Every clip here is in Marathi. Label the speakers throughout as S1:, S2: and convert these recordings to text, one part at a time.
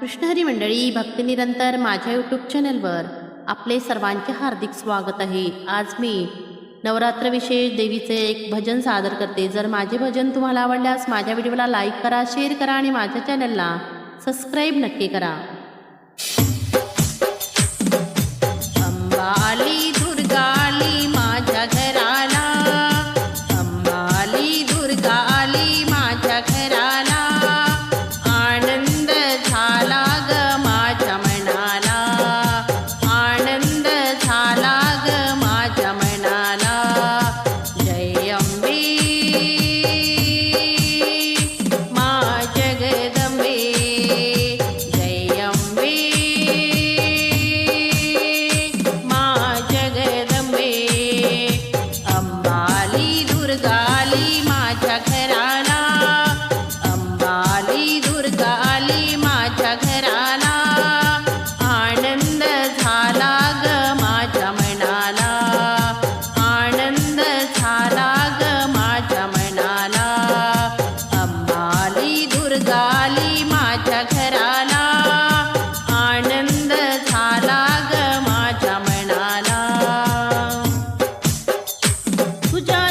S1: कृष्णहरी मंडळी भक्तिनिरंतर माझ्या यूट्यूब चॅनलवर आपले सर्वांचे हार्दिक स्वागत आहे. आज मी नवरात्र विशेष देवीचे एक भजन सादर करते. जर माझे भजन तुम्हाला आवडल्यास माझ्या व्हिडिओला लाईक करा शेअर करा आणि माझ्या चॅनलला सबस्क्राईब नक्की करा. गाली माझ्या घराला. आनंद झाला ग माझ्या मनाला. तुझ्या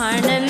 S1: ஆனந்த